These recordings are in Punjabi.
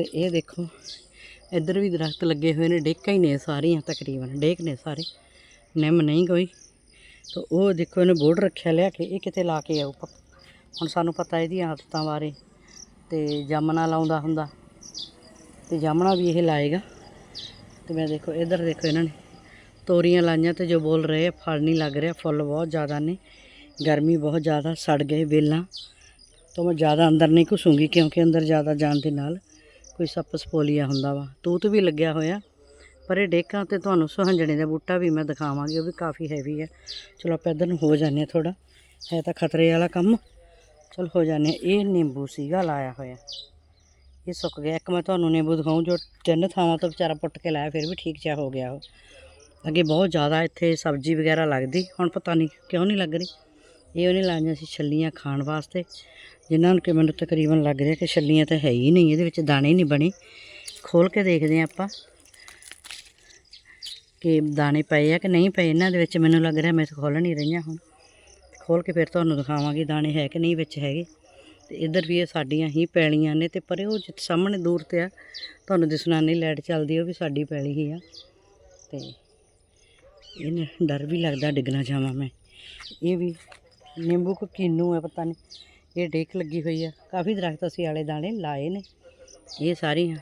ਤੇ ਇਹ ਦੇਖੋ ਇੱਧਰ ਵੀ ਦਰਖਤ ਲੱਗੇ ਹੋਏ ਨੇ ਡੇਕਾਂ ਹੀ ਨੇ ਸਾਰੀਆਂ ਤਕਰੀਬਨ ਡੇਕ ਨੇ ਸਾਰੇ ਨਿੰਮ ਨਹੀਂ ਕੋਈ। ਤਾਂ ਉਹ ਦੇਖੋ ਇਹਨੇ ਬੋਰਡ ਰੱਖਿਆ ਲਿਆ ਕਿ ਇਹ ਕਿਤੇ ਲਾ ਕੇ ਆਊ ਹੁਣ ਸਾਨੂੰ ਪਤਾ ਇਹਦੀਆਂ ਆਦਤਾਂ ਬਾਰੇ ਤੇ ਜਾਮਣਾ ਲਾਉਂਦਾ ਹੁੰਦਾ। ਤੇ ਜਾਮਣਾ ਵੀ ਇਹ ਲਾਏਗਾ। ਤੇ ਮੈਂ ਦੇਖੋ ਇੱਧਰ ਦੇਖੋ ਇਹਨਾਂ ਨੇ ਤੋਰੀਆਂ ਲਾਈਆਂ ਤੇ ਜੋ ਬੋਲ ਰਹੇ ਆ, ਫਲ ਨਹੀਂ ਲੱਗ ਰਿਹਾ ਫੁੱਲ ਬਹੁਤ ਜ਼ਿਆਦਾ ਨੇ ਗਰਮੀ ਬਹੁਤ ਜ਼ਿਆਦਾ ਸੜ ਗਏ ਵੇਲਾਂ। ਤਾਂ ਮੈਂ ਜ਼ਿਆਦਾ ਅੰਦਰ ਨਹੀਂ ਘੁਸੂੰਗੀ ਕਿਉਂਕਿ ਅੰਦਰ ਜ਼ਿਆਦਾ ਜਾਣ ਦੇ ਨਾਲ ਕੋਈ ਸੱਪ ਸਪੋਲੀਆ ਹੁੰਦਾ ਵਾ, ਤੂਤ ਵੀ ਲੱਗਿਆ ਹੋਇਆ। ਪਰ ਇਹ ਡੇਕਾਂ ਤੇ ਤੁਹਾਨੂੰ ਸੁਹੰਜਣੇ ਦਾ ਬੂਟਾ ਵੀ ਮੈਂ ਦਿਖਾਵਾਂਗੀ, ਉਹ ਵੀ ਕਾਫੀ ਹੈਵੀ ਹੈ। ਚਲੋ ਆਪਾਂ ਇੱਧਰ ਨੂੰ ਹੋ ਜਾਂਦੇ ਹਾਂ ਥੋੜਾ ਹੈ ਤਾਂ ਖਤਰੇ ਵਾਲਾ ਕੰਮ। ਚਲ ਹੋ ਜਾਂਦੇ ਹਾਂ, ਇਹ ਨਿੰਬੂ ਸੀਗਾ ਲਾਇਆ ਹੋਇਆ। ਇਹ ਸੁੱਕ ਗਿਆ, ਇੱਕ ਮੈਂ ਤੁਹਾਨੂੰ ਨਿੰਬੂ ਦਿਖਾਉਂ ਜੋ ਤਿੰਨ ਥਾਵਾਂ ਤੋਂ ਵਿਚਾਰਾ ਪੁੱਟ ਕੇ ਲਾਇਆ, ਫਿਰ ਵੀ ਠੀਕ ਜਿਹਾ ਹੋ ਗਿਆ ਉਹ। ਅੱਗੇ ਬਹੁਤ ਜ਼ਿਆਦਾ ਇੱਥੇ ਸਬਜ਼ੀ ਵਗੈਰਾ ਲੱਗਦੀ, ਹੁਣ ਪਤਾ ਨਹੀਂ ਕਿਉਂ ਨਹੀਂ ਲੱਗ ਰਹੀ। ਇਹ ਉਹਨੇ ਲਾਈਆਂ ਸੀ ਛੱਲੀਆਂ ਖਾਣ ਵਾਸਤੇ, ਜਿਨ੍ਹਾਂ ਨੂੰ ਕਿ ਮੈਨੂੰ ਤਕਰੀਬਨ ਲੱਗ ਰਿਹਾ ਕਿ ਛੱਲੀਆਂ ਤਾਂ ਹੈ ਹੀ ਨਹੀਂ, ਇਹਦੇ ਵਿੱਚ ਦਾਣੇ ਨਹੀਂ ਬਣੇ। ਖੋਲ ਕੇ ਦੇਖਦੇ ਹਾਂ ਆਪਾਂ ਕਿ ਦਾਣੇ ਪਏ ਆ ਕਿ ਨਹੀਂ ਪਏ। ਇਹਨਾਂ ਦੇ ਵਿੱਚ ਮੈਨੂੰ ਲੱਗ ਰਿਹਾ ਮੈਂ ਤਾਂ ਖੋਲ੍ਹ ਨਹੀਂ ਰਹੀਆਂ ਹੁਣ। ਖੋਲ ਕੇ ਫਿਰ ਤੁਹਾਨੂੰ ਦਿਖਾਵਾਂਗੀ ਦਾਣੇ ਹੈ ਕਿ ਨਹੀਂ ਵਿੱਚ ਹੈਗੇ। ਤੇ ਇੱਧਰ ਵੀ ਇਹ ਸਾਡੀਆਂ ਹੀ ਪੈਲੀਆਂ ਨੇ ਤੇ ਪਰੇ ਉਹ ਜਿੱਥੇ ਸਾਹਮਣੇ ਦੂਰ ਤੇ ਆ। ਤੁਹਾਨੂੰ ਦਿਸਣਾ ਨਹੀਂ, ਲਾਈਟ ਚੱਲਦੀ ਉਹ ਵੀ ਸਾਡੀ ਪੈਲੀ ਹੀ ਆ। ਤੇ ਇਹਨੇ ਡਰ ਵੀ ਲੱਗਦਾ ਡਿੱਗਣਾ ਜਾਵਾਂ ਮੈਂ। ਇਹ ਵੀ ਨਿੰਬੂ ਕੋ ਕਿੰਨੂ ਹੈ ਪਤਾ ਨਹੀਂ ਇਹ ਡੇਕ ਲੱਗੀ ਹੋਈ ਆ। ਕਾਫੀ ਦਰਖਤ ਅਸੀਂ ਆਲੇ ਦਾਣੇ ਲਾਏ ਨੇ। ਇਹ ਸਾਰੀਆਂ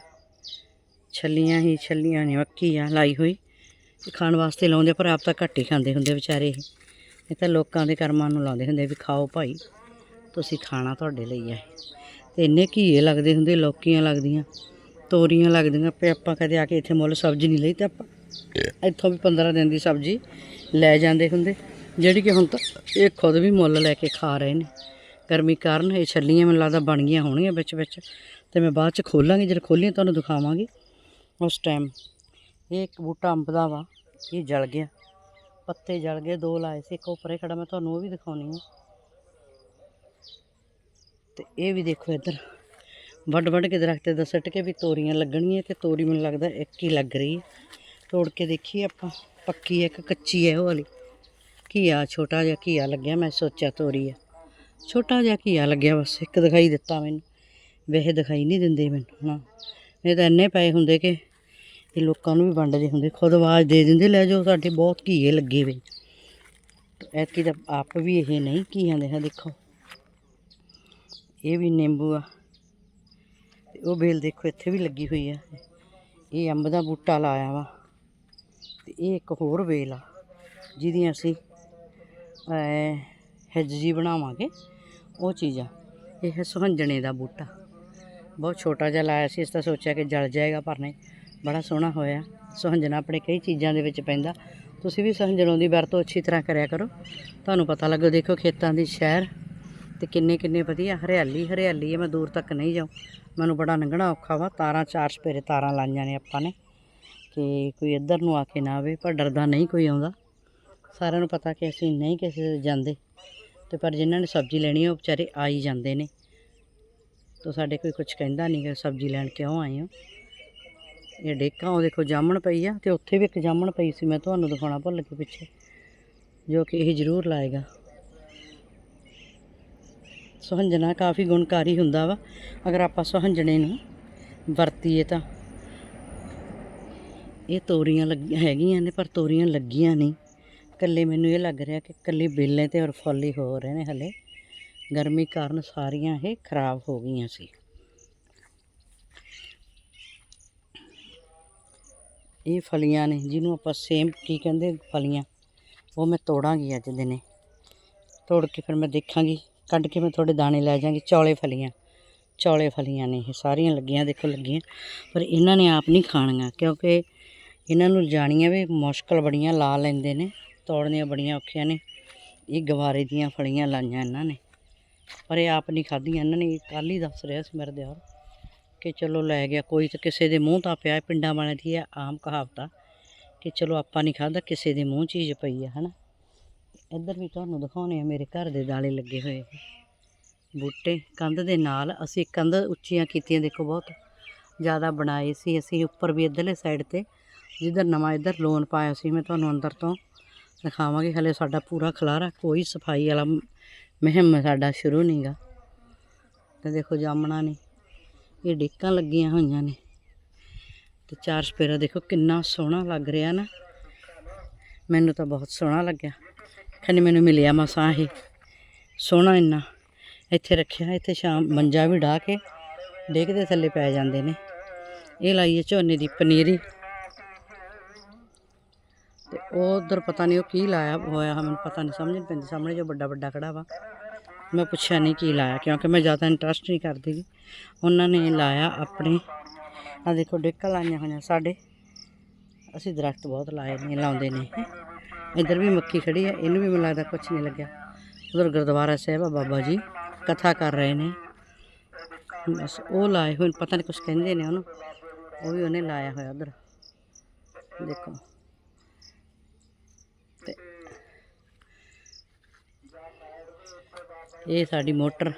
ਛੱਲੀਆਂ ਹੀ ਛੱਲੀਆਂ ਨੇ ਮੱਕੀ ਆ ਲਾਈ ਹੋਈ। ਖਾਣ ਵਾਸਤੇ ਲਾਉਂਦੇ ਆ, ਪਰ ਆਪ ਤਾਂ ਘੱਟ ਹੀ ਖਾਂਦੇ ਹੁੰਦੇ ਵਿਚਾਰੇ ਇਹ। ਇਹ ਤਾਂ ਲੋਕਾਂ ਦੇ ਕਰਮਾਂ ਨੂੰ ਲਾਉਂਦੇ ਹੁੰਦੇ ਵੀ ਖਾਓ ਭਾਈ ਤੁਸੀਂ ਖਾਣਾ ਤੁਹਾਡੇ ਲਈ ਹੈ ਤੇ ਇੰਨੇ ਘੀਏ ਲੱਗਦੇ ਹੁੰਦੇ ਲੌਕੀਆਂ ਲੱਗਦੀਆਂ ਤੋਰੀਆਂ ਲੱਗਦੀਆਂ ਪਏ ਆਪਾਂ ਕਦੇ ਆ ਕੇ ਇੱਥੇ ਮੁੱਲ ਸਬਜ਼ੀ ਨਹੀਂ ਲਈ ਤੇ ਆਪਾਂ ਇੱਥੋਂ ਵੀ 15 ਦਿਨ ਦੀ ਸਬਜ਼ੀ ਲੈ ਜਾਂਦੇ ਹੁੰਦੇ। ਜਿਹੜੀ ਕਿ ਹੁਣ ਤਾਂ ਇਹ ਖੁਦ ਵੀ ਮੁੱਲ ਲੈ ਕੇ ਖਾ ਰਹੇ ਨੇ। ਗਰਮੀ ਕਾਰਨ ਇਹ ਛੱਲੀਆਂ ਮੈਨੂੰ ਲੱਗਦਾ ਬਣ ਗਈਆਂ ਹੋਣਗੀਆਂ ਵਿੱਚ ਵਿੱਚ। ਤੇ ਮੈਂ ਬਾਅਦ ਚ ਖੋਲਾਂਗੀ, ਜਦ ਖੋਲੀਆਂ ਤੁਹਾਨੂੰ ਦਿਖਾਵਾਂਗੀ। ਉਸ ਟਾਈਮ ਇਹ ਇੱਕ ਬੂਟਾ ਅੰਬ ਦਾ ਵਾ, ਇਹ ਜਲ ਗਿਆ। ਪੱਤੇ ਜਲ ਗਏ, ਦੋ ਲਾਏ ਸੀ, ਇੱਕ ਉੱਪਰੇ ਖੜਾ, ਮੈਂ ਤੁਹਾਨੂੰ ਉਹ ਵੀ ਦਿਖਾਉਣੀ ਆ। ਤੇ ਇਹ ਵੀ ਦੇਖੋ ਇੱਧਰ। ਵੱਡ ਵੱਡ ਕੇ ਦਰਖਤ ਦਾ ਸੱਟ ਕੇ ਵੀ ਤੋਰੀਆਂ ਲੱਗਣਗੀਆਂ, ਤੇ ਤੋਰੀ ਮੈਨੂੰ ਲੱਗਦਾ ਇੱਕ ਹੀ ਲੱਗ ਰਹੀ ਹੈ ਤੋੜ ਕੇ ਦੇਖੀਏ ਆਪਾਂ, ਪੱਕੀ ਹੈ ਇੱਕ ਕੱਚੀ ਹੈ ਉਹ ਵਾਲੀ। ਘੀਆ, ਛੋਟਾ ਜਿਹਾ ਘੀਆ ਲੱਗਿਆ, ਮੈਂ ਸੋਚਿਆ ਤੋਰੀ ਆ। ਛੋਟਾ ਜਿਹਾ ਘੀਆ ਲੱਗਿਆ, ਬਸ ਇੱਕ ਦਿਖਾਈ ਦਿੱਤਾ ਮੈਨੂੰ। ਵੈਸੇ ਦਿਖਾਈ ਨਹੀਂ ਦਿੰਦੇ ਮੈਨੂੰ ਹਾਂ ਇਹ ਤਾਂ ਇੰਨੇ ਪਏ ਹੁੰਦੇ ਕਿ ਇਹ ਲੋਕਾਂ ਨੂੰ ਵੀ ਵੰਡਦੇ ਹੁੰਦੇ। ਖੁਦ ਆਵਾਜ਼ ਦੇ ਦਿੰਦੇ, ਲੈ ਜਾਓ, ਸਾਡੇ ਬਹੁਤ ਘੀਏ ਲੱਗੇ ਵੇ। ਐਤਕੀ ਤਾਂ ਆਪ ਵੀ ਇਹ ਨਹੀਂ ਘੀਆਂ ਦੇ ਹਾਂ ਦੇਖੋ। ਇਹ ਵੀ ਨਿੰਬੂ ਆ। ਤੇ ਉਹ ਬੇਲ ਦੇਖੋ, ਇੱਥੇ ਵੀ ਲੱਗੀ ਹੋਈ ਆ। ਇਹ ਅੰਬ ਦਾ ਬੂਟਾ ਲਾਇਆ ਵਾ। ਤੇ ਇਹ ਇੱਕ ਹੋਰ ਵੇਲ ਆ ਜਿਹਦੀਆਂ ਅਸੀਂ ਹਿੱਜ ਜੀ ਬਣਾਵਾਂਗੇ, ਉਹ ਚੀਜ਼ ਆ। ਇਹ ਹੈ ਸੁਹੰਜਣੇ ਦਾ ਬੂਟਾ। ਬਹੁਤ ਛੋਟਾ ਜਿਹਾ ਲਾਇਆ ਸੀ ਇਸ ਤਾਂ ਸੋਚਿਆ ਕਿ ਜਲ ਜਾਏਗਾ, ਪਰ ਨਹੀਂ, ਬੜਾ ਸੋਹਣਾ ਹੋਇਆ। ਸੁਹੰਜਣਾ ਆਪਣੇ ਕਈ ਚੀਜ਼ਾਂ ਦੇ ਵਿੱਚ ਪੈਂਦਾ। ਤੁਸੀਂ ਵੀ ਸੁਹੰਜਣੋਂ ਦੀ ਵਰਤੋਂ ਅੱਛੀ ਤਰ੍ਹਾਂ ਕਰਿਆ ਕਰੋ। ਤੁਹਾਨੂੰ ਪਤਾ ਲੱਗੋ, ਦੇਖੋ ਖੇਤਾਂ ਦੀ ਸ਼ਹਿਰ ਤੇ ਕਿੰਨੇ ਕਿੰਨੇ ਵਧੀਆ, ਹਰਿਆਲੀ ਹਰਿਆਲੀ ਹੈ, ਮੈਂ ਦੂਰ ਤੱਕ ਨਹੀਂ ਜਾਉ ਮੈਨੂੰ ਬੜਾ ਲੰਘਣਾ ਔਖਾ ਵਾ, ਤਾਰਾਂ ਚਾਰ ਸਪੇਰੇ ਤਾਰਾਂ ਲਾਈਆਂ ਨੇ ਆਪਾਂ ਨੇ, ਕਿ ਕੋਈ ਇੱਧਰ ਨੂੰ ਆ ਕੇ ਨਾ ਆਵੇ, ਪਰ ਡਰਦਾ ਨਹੀਂ ਕੋਈ ਆਉਂਦਾ। ਸਾਰਿਆਂ ਨੂੰ ਪਤਾ ਕਿ ਅਸੀਂ ਨਹੀਂ ਕਿਸੇ ਦੇ ਜਾਂਦੇ। ਤੇ ਪਰ ਜਿਨ੍ਹਾਂ ਨੇ ਸਬਜ਼ੀ ਲੈਣੀ ਉਹ ਵਿਚਾਰੇ ਆ ਹੀ ਜਾਂਦੇ ਨੇ। ਤਾਂ ਸਾਡੇ ਕੋਈ ਕੁਝ ਕਹਿੰਦਾ ਨਹੀਂ ਕਿ ਸਬਜ਼ੀ ਲੈਣ ਕਿਉਂ ਆਏ ਹੋ? ਇਹ ਡੇਕਾਂ, ਉਹ ਦੇਖੋ ਜਾਮਣ ਪਈ ਆ, ਤੇ ਉੱਥੇ ਵੀ ਇੱਕ ਜਾਮਣ ਪਈ ਸੀ, ਮੈਂ ਤੁਹਾਨੂੰ ਦਿਖਾਉਣਾ ਭੁੱਲ ਕੇ ਪਿੱਛੇ, ਜੋ ਕਿ ਇਹ ਜ਼ਰੂਰ ਲਾਏਗਾ। ਸੁਹੰਜਣਾ ਕਾਫੀ ਗੁਣਕਾਰੀ ਹੁੰਦਾ ਵਾ, ਅਗਰ ਆਪਾਂ ਸੁਹੰਜਣੇ ਨੂੰ ਵਰਤੀਏ ਤਾਂ। ਇਹ ਤੋਰੀਆਂ ਲੱਗ, ਹੈਗੀਆਂ ਨੇ, ਪਰ ਤੋਰੀਆਂ ਲੱਗੀਆਂ ਨਹੀਂ। ਇਕੱਲੇ ਮੈਨੂੰ ਇਹ ਲੱਗ ਰਿਹਾ ਕਿ ਕੱਲੇ ਬੇਲੇ ਤੇ ਔਰ ਫੁੱਲ ਹੀ ਹੋ ਰਹੇ ਨੇ ਹਲੇ। ਗਰਮੀ ਕਾਰਨ ਸਾਰੀਆਂ ਇਹ ਖਰਾਬ ਹੋ ਗਈਆਂ ਸੀ। ਇਹ ਫਲੀਆਂ ਨੇ, ਜਿਹਨੂੰ ਆਪਾਂ ਸੇਮ ਕੀ ਕਹਿੰਦੇ ਫਲੀਆਂ, ਉਹ ਮੈਂ ਤੋੜਾਂਗੀ ਅੱਜ ਦਿਨੇ। ਤੋੜ ਕੇ ਫਿਰ ਮੈਂ ਦੇਖਾਂਗੀ, ਕੱਢ ਕੇ ਮੈਂ ਥੋੜੇ ਦਾਣੇ ਲੈ ਜਾਾਂਗੀ ਚੌਲੇ ਫਲੀਆਂ ਚੌਲੇ ਫਲੀਆਂ ਨੇ ਇਹ, ਸਾਰੀਆਂ ਲੱਗੀਆਂ, ਦੇਖੋ ਲੱਗੀਆਂ। ਪਰ ਇਹਨਾਂ ਨੇ ਆਪ ਨਹੀਂ ਖਾਣੀਆਂ, ਕਿਉਂਕਿ ਇਹਨਾਂ ਨੂੰ ਜਾਣੀਆਂ ਵੀ ਮੁਸ਼ਕਲ ਬੜੀਆਂ ਲਾ ਲੈਂਦੇ ਨੇ। ਤੋੜਨੀਆਂ ਬੜੀਆਂ ਔਖੀਆਂ ਨੇ। ਇਹ ਗਵਾਰੇ ਦੀਆਂ ਫਲੀਆਂ ਲਾਈਆਂ ਇਹਨਾਂ ਨੇ। ਪਰ ਇਹ ਆਪ ਨਹੀਂ ਖਾਧੀਆਂ। ਇਹਨਾਂ ਨੇ ਕੱਲ੍ਹ ਹੀ ਦੱਸ ਰਿਹਾ ਸੀ ਮੇਰੇ ਦਿਓਰ ਕਿ ਚਲੋ ਲੈ ਗਿਆ। ਕੋਈ ਤਾਂ ਕਿਸੇ ਦੇ ਮੂੰਹ ਤਾਂ ਪਿਆ। ਪਿੰਡਾਂ ਵਾਲਿਆਂ ਦੀ ਇਹ ਆਮ ਕਹਾਵਤ ਆ ਕਿ ਚਲੋ ਆਪਾਂ ਨਹੀਂ ਖਾਧਾ। ਕਿਸੇ ਦੇ ਮੂੰਹ ਚੀਜ਼ ਪਈ ਆ, ਹਨਾ। ਇੱਧਰ ਵੀ ਤੁਹਾਨੂੰ ਦਿਖਾਉਣੇ ਆ। ਮੇਰੇ ਘਰ ਦੇ ਦਾਲੇ ਲੱਗੇ ਹੋਏ ਬੂਟੇ ਕੰਧ ਦੇ ਨਾਲ। ਅਸੀਂ ਕੰਧ ਉੱਚੀਆਂ ਕੀਤੀਆਂ। ਦੇਖੋ ਬਹੁਤ ਜ਼ਿਆਦਾ ਬਣਾਏ ਸੀ। ਅਸੀਂ ਉੱਪਰ ਵੀ ਇੱਧਰਲੇ ਸਾਈਡ ਤੇ ਜਿੱਧਰ ਨਵਾਂ ਇੱਧਰ ਲੋਨ ਪਾਇਆ ਸੀ। ਮੈਂ ਤੁਹਾਨੂੰ ਅੰਦਰ ਤੋਂ ਦਿਖਾਵਾਂਗੇ, ਹਲੇ ਸਾਡਾ ਪੂਰਾ ਖਲਾਰਾ, ਕੋਈ ਸਫ਼ਾਈ ਵਾਲਾ ਮੁਹਿੰਮ ਸਾਡਾ ਸ਼ੁਰੂ ਨਹੀਂਗਾ ਤੇ ਦੇਖੋ ਜਾਮਣਾ ਨੇ, ਇਹ ਡੇਕਾਂ ਲੱਗੀਆਂ ਹੋਈਆਂ ਨੇ। ਤੇ ਚਾਰ ਸਪੇਰਾ ਦੇਖੋ ਕਿੰਨਾ ਸੋਹਣਾ ਲੱਗ ਰਿਹਾ ਨਾ। ਮੈਨੂੰ ਤਾਂ ਬਹੁਤ ਸੋਹਣਾ ਲੱਗਿਆ। ਖਨੀ ਮੈਨੂੰ ਮਿਲਿਆ ਮਸਾਂ ਇਹ ਸੋਹਣਾ ਇੰਨਾ। ਇੱਥੇ ਰੱਖਿਆ, ਇੱਥੇ ਸ਼ਾਮ ਮੰਜਾ ਵੀ ਢਾ ਕੇ ਡੇਕ ਦੇ ਥੱਲੇ ਪੈ ਜਾਂਦੇ ਨੇ। ਇਹ ਲਾਈਏ ਝੋਨੇ ਦੀ ਪਨੀਰੀ। ਤੇ ਉਹ ਉਧਰ ਪਤਾ ਨਹੀਂ ਉਹ ਕੀ ਲਾਇਆ ਹੋਇਆ ਮੈਨੂੰ ਪਤਾ ਨਹੀਂ ਸਮਝ ਨਹੀਂ ਪੈਂਦੀ, ਸਾਹਮਣੇ ਜੋ ਵੱਡਾ ਵੱਡਾ ਖੜਾ ਵਾ। ਮੈਂ ਪੁੱਛਿਆ ਨਹੀਂ ਕੀ ਲਾਇਆ, ਕਿਉਂਕਿ ਮੈਂ ਜ਼ਿਆਦਾ ਇੰਟਰਸਟ ਨਹੀਂ ਕਰਦੀ ਉਹਨਾਂ ਨੇ ਲਾਇਆ ਆਪਣੇ ਆ ਦੇਖੋ ਡੇਕਾਂ ਲਾਈਆਂ ਹੋਈਆਂ ਸਾਡੇ। ਅਸੀਂ ਦਰਖਤ ਬਹੁਤ ਲਾਏ ਨੇ, ਲਾਉਂਦੇ ਨੇ ਇੱਧਰ ਵੀ ਮੱਕੀ ਖੜੀ ਹੈ ਇਹਨੂੰ ਵੀ ਮੈਨੂੰ ਲੱਗਦਾ ਕੁਝ ਨਹੀਂ ਲੱਗਿਆ। ਉਧਰ ਗੁਰਦੁਆਰਾ ਸਾਹਿਬ ਆ ਬਾਬਾ ਜੀ, ਕਥਾ ਕਰ ਰਹੇ ਨੇ। ਬਸ ਉਹ ਲਾਏ ਹੋਏ ਪਤਾ ਨਹੀਂ ਕੁਝ ਕਹਿੰਦੇ ਨੇ ਉਹਨੂੰ। ਉਹ ਵੀ ਉਹਨੇ ਲਾਇਆ ਹੋਇਆ ਉਧਰ। ਦੇਖੋ। ਇਹ ਸਾਡੀ ਮੋਟਰ,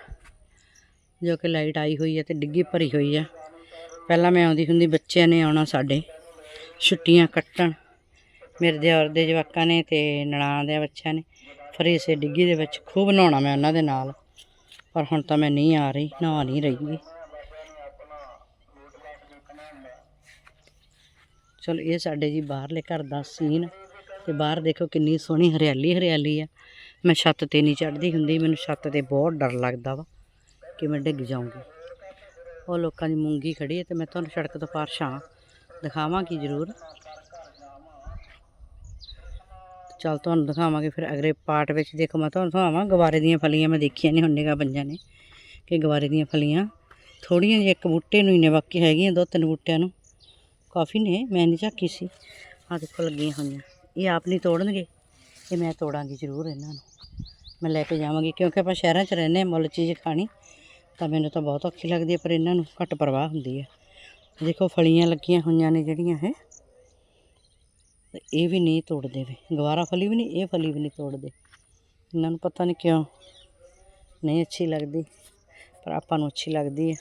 ਜੋ ਕਿ ਲਾਈਟ ਆਈ ਹੋਈ ਹੈ ਤੇ ਡਿੱਗੀ ਭਰੀ ਹੋਈ ਹੈ। ਪਹਿਲਾਂ ਮੈਂ ਆਉਂਦੀ ਹੁੰਦੀ ਬੱਚਿਆਂ ਨੇ ਆਉਣਾ ਸਾਡੇ, ਛੁੱਟੀਆਂ ਕੱਟਣ। ਮੇਰੇ ਦਿਓਰ ਦੇ ਜਵਾਕਾਂ ਨੇ ਤੇ ਨਨਾਣ ਦੇ ਬੱਚਿਆਂ ਨੇ। ਫਿਰ ਇਸੇ ਡਿੱਗੀ ਦੇ ਵਿੱਚ ਖੂਬ ਨਹਾਉਣਾ ਮੈਂ ਉਹਨਾਂ ਦੇ ਨਾਲ। ਪਰ ਹੁਣ ਤਾਂ ਮੈਂ ਨਹੀਂ ਆ ਰਹੀ, ਨਹਾ ਨਹੀਂ ਰਹੀ। ਚਲੋ, ਇਹ ਸਾਡੇ ਜੀ ਬਾਹਰਲੇ ਘਰ ਦਾ ਸੀਨ। ਤੇ ਬਾਹਰ ਦੇਖੋ ਕਿੰਨੀ ਸੋਹਣੀ ਹਰਿਆਲੀ ਹਰਿਆਲੀ ਆ। ਮੈਂ ਛੱਤ ਤੇ ਨਹੀਂ ਚੜ੍ਹਦੀ ਹੁੰਦੀ, ਮੈਨੂੰ ਛੱਤ ਤੇ ਬਹੁਤ ਡਰ ਲੱਗਦਾ ਵਾ ਕਿ ਮੈਂ ਡਿੱਗ ਜਾਊਂਗੀ। ਉਹ ਲੋਕਾਂ ਦੀ ਮੂੰਗੀ ਖੜੀ ਹੈ ਤੇ ਮੈਂ ਤੁਹਾਨੂੰ ਸੜਕ ਤੋਂ ਪਾਰ ਛਾਂ ਦਿਖਾਵਾਂਗੀ ਜ਼ਰੂਰ। ਚੱਲ ਤੁਹਾਨੂੰ ਦਿਖਾਵਾਂਗੇ, ਫਿਰ ਅਗਲੇ ਪਾਰਟ ਵਿੱਚ ਦੇਖੋ ਮੈਂ ਤੁਹਾਨੂੰ ਦਿਖਾਵਾਂ, ਗਵਾਰੇ ਦੀਆਂ ਫਲੀਆਂ ਮੈਂ ਦੇਖੀਆਂ ਨਹੀਂ ਹੁਣ ਨਿਗਾ ਪੰਜਾਂ ਨੇ ਕਿ ਗਵਾਰੇ ਦੀਆਂ ਫਲੀਆਂ ਥੋੜੀਆਂ ਜਿਹੀਆਂ ਇੱਕ ਬੂਟੇ ਨੂੰ ਹੀ ਨੇ, ਬਾਕੀ ਹੈਗੀਆਂ ਦੋ ਤਿੰਨ ਬੂਟਿਆਂ ਨੂੰ। ਕਾਫੀ ਨੇ, ਮੈਂ ਨਹੀਂ ਝਾਕੀ ਸੀ। ਆਹ ਦੇਖੋ ਲੱਗੀਆਂ ਹੋਈਆਂ। ਇਹ ਆਪ ਨਹੀਂ ਤੋੜਨਗੇ, ਇਹ ਮੈਂ ਤੋੜਾਂਗੀ ਜ਼ਰੂਰ ਇਹਨਾਂ ਨੂੰ। ਮੈਂ ਲੈ ਕੇ ਜਾਵਾਂਗੀ, ਕਿਉਂਕਿ ਆਪਾਂ ਸ਼ਹਿਰਾਂ 'ਚ ਰਹਿੰਦੇ ਹਾਂ, ਮੁੱਲ ਚੀਜ਼ ਖਾਣੀ, ਤਾਂ ਮੈਨੂੰ ਤਾਂ ਬਹੁਤ ਔਖੀ ਲੱਗਦੀ ਹੈ, ਪਰ ਇਹਨਾਂ ਨੂੰ ਘੱਟ ਪਰਵਾਹ ਹੁੰਦੀ ਹੈ। ਦੇਖੋ, ਫਲੀਆਂ ਲੱਗੀਆਂ ਹੋਈਆਂ ਨੇ ਜਿਹੜੀਆਂ ਇਹ ਇਹ ਵੀ ਨਹੀਂ ਤੋੜਦੇ ਵੇ। ਗਵਾਰਾ ਫਲੀ ਵੀ ਨਹੀਂ, ਇਹ ਫਲੀ ਵੀ ਨਹੀਂ ਤੋੜਦੇ। ਇਹਨਾਂ ਨੂੰ ਪਤਾ ਨਹੀਂ ਕਿਉਂ। ਨਹੀਂ ਅੱਛੀ ਲੱਗਦੀ, ਪਰ ਆਪਾਂ ਨੂੰ ਅੱਛੀ ਲੱਗਦੀ ਹੈ।